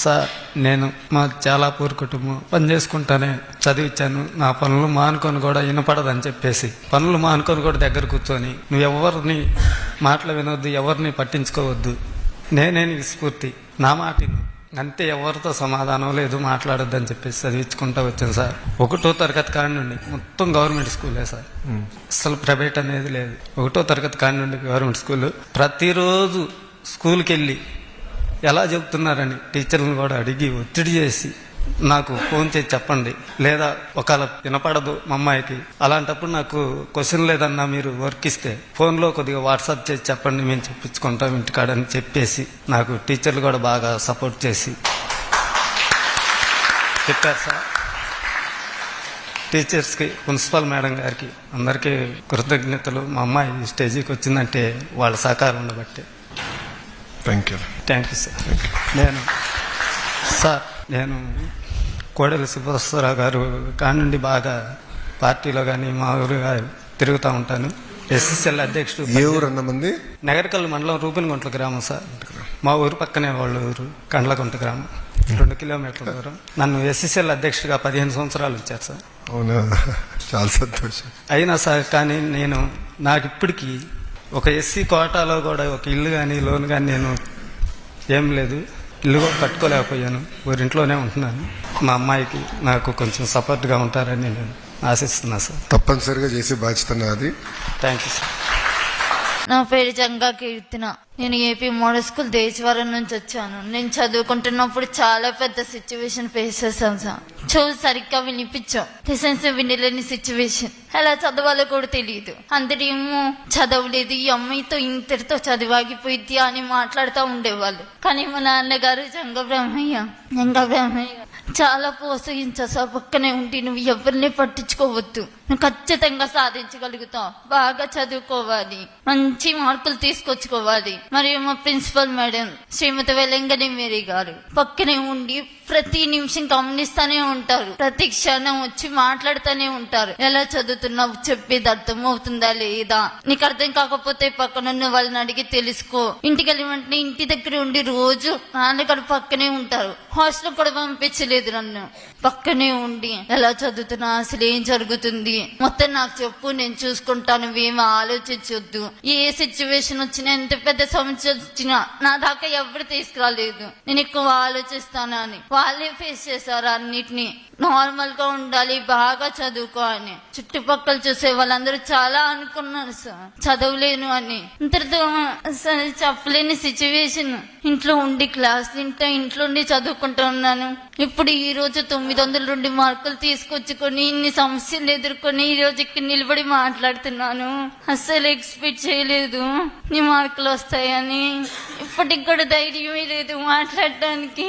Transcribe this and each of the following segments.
Sir నేను మా చాలా పూర్ కుటుంబం పని చేసుకుంటానే చదివించాను నా పనులు మానుకొని కూడా వినపడదని చెప్పేసి పనులు మానుకొని కూడా దగ్గర కూర్చొని నువ్వు ఎవరిని మాటలు వినొద్దు ఎవరిని పట్టించుకోవద్దు. నేనే నీకు స్ఫూర్తి. నా మాట. అంతే ఎవరితో సమాధానం లేదు మాట్లాడొద్దు అని చెప్పేసి చదివించుకుంటా వచ్చాను సార్. ఒకటో తరగతి కాడి నుండి మొత్తం గవర్నమెంట్ స్కూలే సార్. అసలు ప్రైవేట్ అనేది లేదు. ఒకటో తరగతి కాడి నుండి గవర్నమెంట్ స్కూల్. ప్రతిరోజు స్కూల్కి వెళ్ళి ఎలా చెబుతున్నారని టీచర్లను కూడా అడిగి ఒత్తిడి చేసి నాకు ఫోన్ చేసి చెప్పండి. లేదా ఒకవేళ వినపడదు మా అమ్మాయికి. అలాంటప్పుడు నాకు క్వశ్చన్ లేదన్నా మీరు వర్క్ ఇస్తే ఫోన్లో కొద్దిగా వాట్సాప్ చేసి చెప్పండి మేము చెప్పించుకుంటాం ఇంటికాడని చెప్పేసి నాకు టీచర్లు కూడా బాగా సపోర్ట్ చేసి చెప్పారు సార్. టీచర్స్కి ప్రిన్సిపల్ మేడం గారికి అందరికీ కృతజ్ఞతలు. మా అమ్మాయి స్టేజీకి వచ్చిందంటే వాళ్ళ సహకారం ఉండబట్టే. Thank you thank you sir నేను సార్ నేను కోడెల శివశ్వరరావు గారు కాడి నుండి బాగా పార్టీలో కానీ మా ఊరుగా తిరుగుతూ ఉంటాను. ఎస్ఎస్ఎల్ అధ్యక్షుడు ఏ ఊరు అన్న మంది? నగరకల్ మండలం రూపినగుంట్ల గ్రామం సార్. మా ఊరు పక్కనే వాళ్ళ ఊరు కండ్లగుంట గ్రామం. రెండు కిలోమీటర్ల దూరం. నన్ను ఎస్ఎస్ఎల్ అధ్యక్షుడిగా పదిహేను సంవత్సరాలు ఇచ్చారు సార్. అవునా? చాలా సంతోషం. అయినా సార్ కానీ నేను నాకు ఇప్పటికీ ఒక ఎస్సీ కోటాలో కూడా ఒక ఇల్లు కానీ లోన్ కానీ నేను ఏం లేదు. ఇల్లు కూడా కట్టుకోలేకపోయాను. ఊరింట్లోనే ఉంటున్నాను. మా అమ్మాయికి నాకు కొంచెం సపోర్ట్గా ఉంటారని నేను ఆశిస్తున్నా సార్. తప్పనిసరిగా చేసే బాధ్యత నాది. థ్యాంక్ యూ సార్ నా పేరు జంగా కీర్తిన. నేను ఏపీ మోడల్ స్కూల్ దేశవరం నుంచి వచ్చాను. నేను చదువుకుంటున్నప్పుడు చాలా పెద్ద సిచ్యువేషన్ ఫేస్ చేశాను సార్. చెవు సరిగ్గా వినిపించాం. లెసన్స్ వినలేని సిచ్యువేషన్ ఎలా చదవాలో కూడా తెలియదు అందరేమో చదవలేదు. ఈ అమ్మాయితో ఇంతటితో చదివాగిపోయింది అని మాట్లాడుతూ ఉండేవాళ్ళు. కానీ మా నాన్నగారు జంగ బ్రహ్మయ్య జంగ బ్రహ్మయ్య. చాలా ప్రోత్సహించా సార్ పక్కనే ఉండి నువ్వు ఎవరిని పట్టించుకోవద్దు. నువ్వు ఖచ్చితంగా సాధించగలుగుతావు. బాగా చదువుకోవాలి. మంచి మార్కులు తీసుకొచ్చుకోవాలి. మరియు మా ప్రిన్సిపల్ మేడం శ్రీమతి వెలంగని మేరీ గారు పక్కనే ఉండి ప్రతి నిమిషం గమనిస్తూనే ఉంటారు. ప్రతి క్షణం వచ్చి మాట్లాడుతూనే ఉంటారు. ఎలా చదువుతున్నావు? చెప్పేది అర్థం అవుతుందా లేదా? నీకు అర్థం కాకపోతే పక్కనున్న వాళ్ళని అడిగి తెలుసుకో. ఇంటికి వెళ్ళి వెంటనే ఇంటి దగ్గర ఉండి రోజు నాన్నగారు పక్కనే ఉంటారు. హాస్టల్ కూడా పంపించలేదు నన్ను. పక్కనే ఉండి ఎలా చదువుతున్నా? అసలు ఏం జరుగుతుంది? మొత్తం నాకు చెప్పు నేను చూసుకుంటాను. ఏమి ఆలోచించొద్దు. ఏ సిచ్యువేషన్ వచ్చినా ఎంత పెద్ద సమస్య వచ్చినా నా దాకా ఎవరు తీసుకురాలేదు. నేను ఎక్కువ ఆలోచిస్తానని క్వాలిఫై ఫేస్ చేశారు అన్నిటిని. నార్మల్గా ఉండాలి బాగా చదువుకో అని చుట్టుపక్కల చూసే వాళ్ళందరూ చాలా అనుకున్నారు సార్. చదవలేను అని. ఇంతటితో చెప్పలేని సిచ్యువేషన్ ఇంట్లో ఉండి క్లాస్ తింటా ఇంట్లో ఉండి చదువుకుంటూ ఉన్నాను. ఇప్పుడు ఈ రోజు తొమ్మిది వందల రెండు మార్కులు తీసుకొచ్చుకొని ఇన్ని సమస్యలు ఎదుర్కొని ఈ రోజు ఇక్కడ నిలబడి మాట్లాడుతున్నాను. అస్సలు ఎక్స్పెక్ట్ చేయలేదు. నీ మార్కులు వస్తాయని. ఇప్పటికి కూడా ధైర్యమే లేదు మాట్లాడడానికి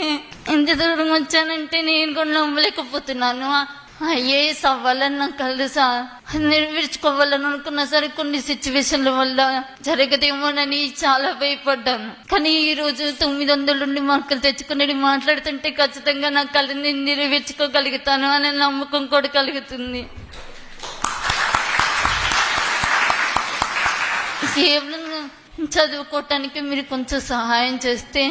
ఎంత దూరం వచ్చానంటే నేను కూడా నమ్మలేకపోతున్నాను. ఐఏఎస్ అవ్వాలని నాకు కలదు సార్ నెరవేర్చుకోవాలని అనుకున్నా సరే కొన్ని సిచ్యువేషన్ల వల్ల జరగదేమోనని చాలా భయపడ్డాను. కానీ ఈ రోజు తొమ్మిది వందల నుండి మార్కులు తెచ్చుకుని మాట్లాడుతుంటే ఖచ్చితంగా నా కళని నెరవేర్చుకోగలుగుతాను అనే నమ్మకం కూడా కలుగుతుంది. కేవలం చదువుకోవటానికి మీరు కొంచెం సహాయం చేస్తే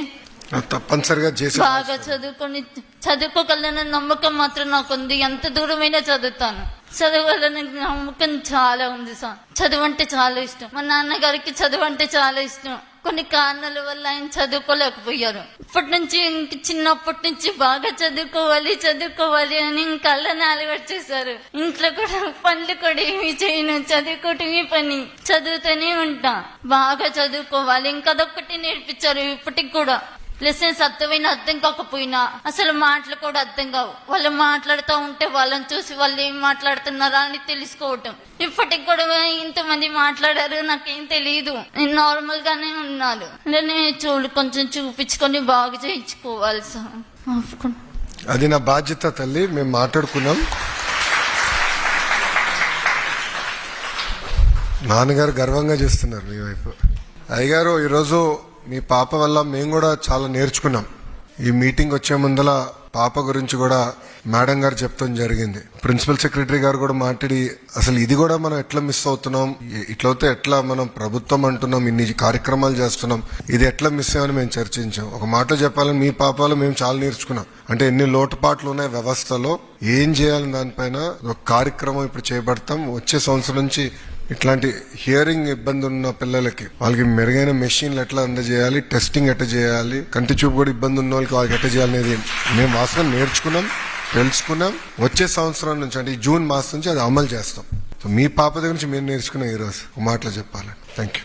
తప్పనిసరిగా చేసే బాగా చదువుకొని చదువుకోగలన నమ్మకం మాత్రం నాకుంది. ఎంత దూరమైనా చదువుతాను. చదవాలని నమ్మకం చాలా ఉంది సార్. చదువు అంటే చాలా ఇష్టం. మా నాన్నగారికి చదువు అంటే చాలా ఇష్టం. కొన్ని కారణాల వల్ల ఆయన చదువుకోలేకపోయారు. ఇప్పటి నుంచి ఇంక చిన్నప్పటి నుంచి బాగా చదువుకోవాలి చదువుకోవాలి అని కళ్ళని అలవాటు చేశారు ఇంట్లో కూడా పనులు కూడా ఏమి చేయను చదువుకోవటమే పని. చదువుతూనే ఉంటా. బాగా చదువుకోవాలి ఇంకా అదొకటి నేర్పించారు ఇప్పటికి కూడా. లెసన్స్ అర్థమైన అర్థం కాకపోయినా అసలు మాటలు కూడా అర్థం కావు. వాళ్ళు మాట్లాడుతూ ఉంటే వాళ్ళని చూసి వాళ్ళు ఏం మాట్లాడుతున్నారా అని తెలుసుకోవటం. ఇప్పటికి కూడా ఇంతమంది మాట్లాడారు నాకేం తెలియదు నేను నార్మల్ గానే ఉన్నాను. నేను చూడు కొంచెం చూపించుకొని బాగు చేయించుకోవాలి సార్. అది నా బాధ్యత తల్లి మేము మాట్లాడుకున్నాం. నాన్నగారు గర్వంగా చేస్తున్నారు మీ వైపు. అయ్యగారు ఈరోజు మీ పాప వల్ల మేము కూడా చాలా నేర్చుకున్నాం. ఈ మీటింగ్ వచ్చే ముందల పాప గురించి కూడా మేడం గారు చెప్తాం జరిగింది. ప్రిన్సిపల్ సెక్రటరీ గారు కూడా మాట్లాడి అసలు ఇది కూడా మనం ఎట్లా మిస్ అవుతున్నాం? ఇట్లయితే ఎట్లా మనం ప్రభుత్వం అంటున్నాం? ఇన్ని కార్యక్రమాలు చేస్తున్నాం. ఇది ఎట్లా మిస్ అయ్యామని మేము చర్చించాం. ఒక మాట చెప్పాలని మీ పాపాలు మేము చాలా నేర్చుకున్నాం. అంటే ఎన్ని లోటుపాట్లు ఉన్నాయి వ్యవస్థలో ఏం చేయాలని దానిపైన ఒక కార్యక్రమం ఇప్పుడు చేపడతాం. వచ్చే సంవత్సరం నుంచి ఇట్లాంటి హియరింగ్ ఇబ్బంది ఉన్న పిల్లలకి వాళ్ళకి మెరుగైన మెషిన్లు ఎట్లా అందజేయాలి టెస్టింగ్ ఎట్లా చేయాలి కంటి చూపు కూడా ఇబ్బంది ఉన్న వాళ్ళకి వాళ్ళకి ఎట్లా చేయాలి అనేది మేము వాస్తవం నేర్చుకున్నాం తెలుసుకున్నాం. వచ్చే సంవత్సరం నుంచి అంటే ఈ జూన్ మాసం నుంచి అది అమలు చేస్తాం. సో మీ పాప దగ్గర నుంచి మేము నేర్చుకున్నాం ఈరోజు మాటలు మాటలో చెప్పాలి థ్యాంక్ యూ